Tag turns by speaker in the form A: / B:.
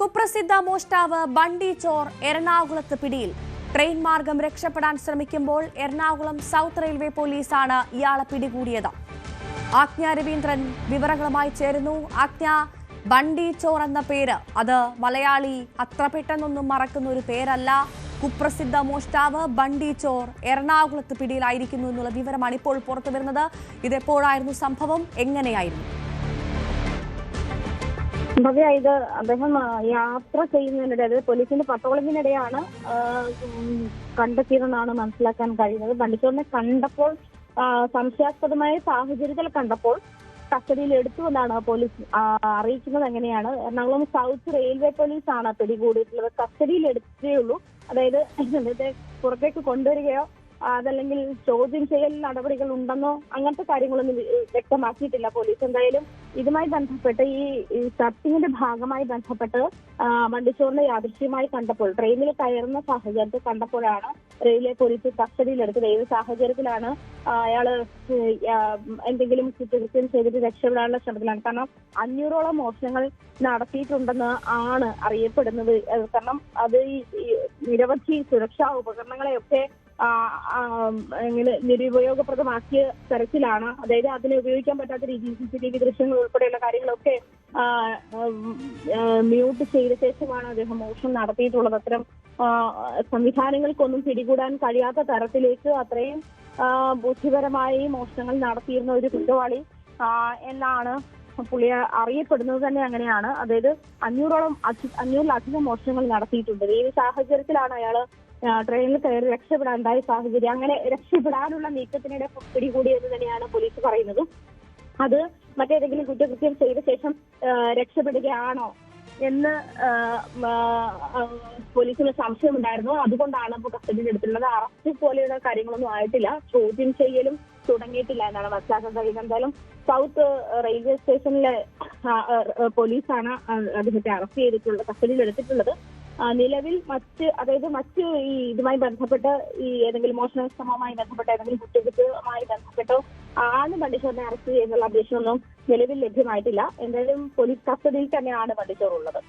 A: കുപ്രസിദ്ധ മോഷ്ടാവ് ബണ്ടി ചോർ എറണാകുളത്ത് പിടിയിൽ. ട്രെയിൻ മാർഗം രക്ഷപ്പെടാൻ ശ്രമിക്കുമ്പോൾ എറണാകുളം സൗത്ത് റെയിൽവേ പോലീസാണ് ഇയാളെ പിടികൂടിയത്. ആജ്ഞ രവീന്ദ്രൻ വിവരങ്ങളുമായി ചേരുന്നു. ആജ്ഞ ബണ്ടി ചോർ എന്ന പേര്. അത് മലയാളി അത്ര പെട്ടെന്നൊന്നും മറക്കുന്ന ഒരു പേരല്ല. കുപ്രസിദ്ധ മോഷ്ടാവ് ബണ്ടി ചോർ എറണാകുളത്ത് പിടിയിലായിരിക്കുന്നു എന്നുള്ള വിവരമാണ് ഇപ്പോൾ പുറത്തു വരുന്നത് ഇതെപ്പോഴായിരുന്നു സംഭവം? എങ്ങനെയായിരുന്നു?
B: ഭവ്യ ഇത് അദ്ദേഹം യാത്ര ചെയ്യുന്നതിനിടെ അതായത് പോലീസിന്റെ പട്രോളിങ്ങിനിടെയാണ് കണ്ടെത്തിയതെന്നാണ് മനസ്സിലാക്കാൻ കഴിയുന്നത്. ബണ്ടിച്ചോറിനെ കണ്ടപ്പോൾ സംശയാസ്പദമായ സാഹചര്യത്തിൽ കണ്ടപ്പോൾ കസ്റ്റഡിയിൽ എടുത്തു എന്നാണ് പോലീസ് അറിയിക്കുന്നത് എങ്ങനെയാണ്. എറണാകുളം സൗത്ത് റെയിൽവേ പോലീസാണ് പിടികൂടിയിട്ടുള്ളത്. കസ്റ്റഡിയിൽ എടുത്തേ ഉള്ളൂ. അതായത് പുറത്തേക്ക് കൊണ്ടുവരികയോ അതല്ലെങ്കിൽ ചോദ്യം ചെയ്യൽ നടപടികൾ ഉണ്ടെന്നോ അങ്ങനത്തെ കാര്യങ്ങളൊന്നും വ്യക്തമാക്കിയിട്ടില്ല പോലീസ്. എന്തായാലും ഇതുമായി ബന്ധപ്പെട്ട് ഈ സർച്ചിങ്ങിന്റെ ഭാഗമായി ബന്ധപ്പെട്ട് വണ്ടിച്ചോറിന്റെ വണ്ടിച്ചോറിനെ യാദൃശ്യമായി കണ്ടപ്പോൾ ട്രെയിനിൽ കയറുന്ന സാഹചര്യത്തിൽ കണ്ടപ്പോഴാണ് റെയിൽവേ പോലീസ് കസ്റ്റഡിയിലെടുത്തത്. ഏത് സാഹചര്യത്തിലാണ് അയാൾ എന്തെങ്കിലും കുറ്റകൃത്യം ചെയ്തിട്ട് രക്ഷപ്പെടാനുള്ള ശ്രമത്തിലാണ്. കാരണം അഞ്ഞൂറോളം മോഷണങ്ങൾ നടത്തിയിട്ടുണ്ടെന്ന് ആണ് അറിയപ്പെടുന്നത്. കാരണം അത് ഈ നിരവധി സുരക്ഷാ ഉപകരണങ്ങളെയൊക്കെ ഇങ്ങനെ നിരുപയോഗപ്രദമാക്കിയ തരത്തിലാണ്. അതായത് അതിനെ ഉപയോഗിക്കാൻ പറ്റാത്ത രീതിയിൽ സി സി ടി വി ദൃശ്യങ്ങൾ ഉൾപ്പെടെയുള്ള കാര്യങ്ങളൊക്കെ മ്യൂട്ട് ചെയ്ത ശേഷമാണ് അദ്ദേഹം മോഷണം നടത്തിയിട്ടുള്ളത്. അത്തരം സംവിധാനങ്ങൾക്കൊന്നും പിടികൂടാൻ കഴിയാത്ത തരത്തിലേക്ക് അത്രയും ബുദ്ധിപരമായി മോഷണങ്ങൾ നടത്തിയിരുന്ന ഒരു കുറ്റവാളി എന്നാണ് പുള്ളിയെ അറിയപ്പെടുന്നത് തന്നെ അങ്ങനെയാണ്. അതായത് അഞ്ഞൂറോളം അഞ്ഞൂറിലധികം മോഷണങ്ങൾ നടത്തിയിട്ടുണ്ട്. ഈ സാഹചര്യത്തിലാണ് അയാൾ ആ, ട്രെയിനിൽ കയറി രക്ഷപ്പെടാനുണ്ടായ സാഹചര്യം. അങ്ങനെ രക്ഷപ്പെടാനുള്ള നീക്കത്തിനിടെ പിടികൂടിയെന്ന് തന്നെയാണ് പോലീസ് പറയുന്നത്. അത് മറ്റേതെങ്കിലും കുറ്റകൃത്യം ചെയ്ത ശേഷം രക്ഷപ്പെടുകയാണോ എന്ന് പോലീസിന് സംശയമുണ്ടായിരുന്നു. അതുകൊണ്ടാണ് ഇപ്പോൾ കസ്റ്റഡിയിൽ എടുത്തിട്ടുള്ളത്. അറസ്റ്റ് പോലെയുള്ള കാര്യങ്ങളൊന്നും ആയിട്ടില്ല. ചോദ്യം ചെയ്യലും തുടങ്ങിയിട്ടില്ല എന്നാണ് മനസ്സിലാക്കാൻ കഴിയുന്നത് എന്തായാലും സൗത്ത് റെയിൽവേ സ്റ്റേഷനിലെ പോലീസാണ് അദ്ദേഹത്തെ അറസ്റ്റ് ചെയ്തിട്ടുള്ളത് കസ്റ്റഡിയിൽ എടുത്തിട്ടുള്ളത്. നിലവിൽ മറ്റ് അതായത് മറ്റ് ഈ ഇതുമായി ബന്ധപ്പെട്ട് ഈ ഏതെങ്കിലും മോഷണ ശ്രമവുമായി ബന്ധപ്പെട്ട് ഏതെങ്കിലും കുറ്റകൃത്യവുമായി ബന്ധപ്പെട്ടോ ആണ് ബണ്ടിച്ചോറിനെ അറസ്റ്റ് ചെയ്യുന്നുള്ള അപേക്ഷയൊന്നും നിലവിൽ ലഭ്യമായിട്ടില്ല. എന്തായാലും പോലീസ് കസ്റ്റഡിയിൽ തന്നെയാണ് ബണ്ടിച്ചോർ ഉള്ളത്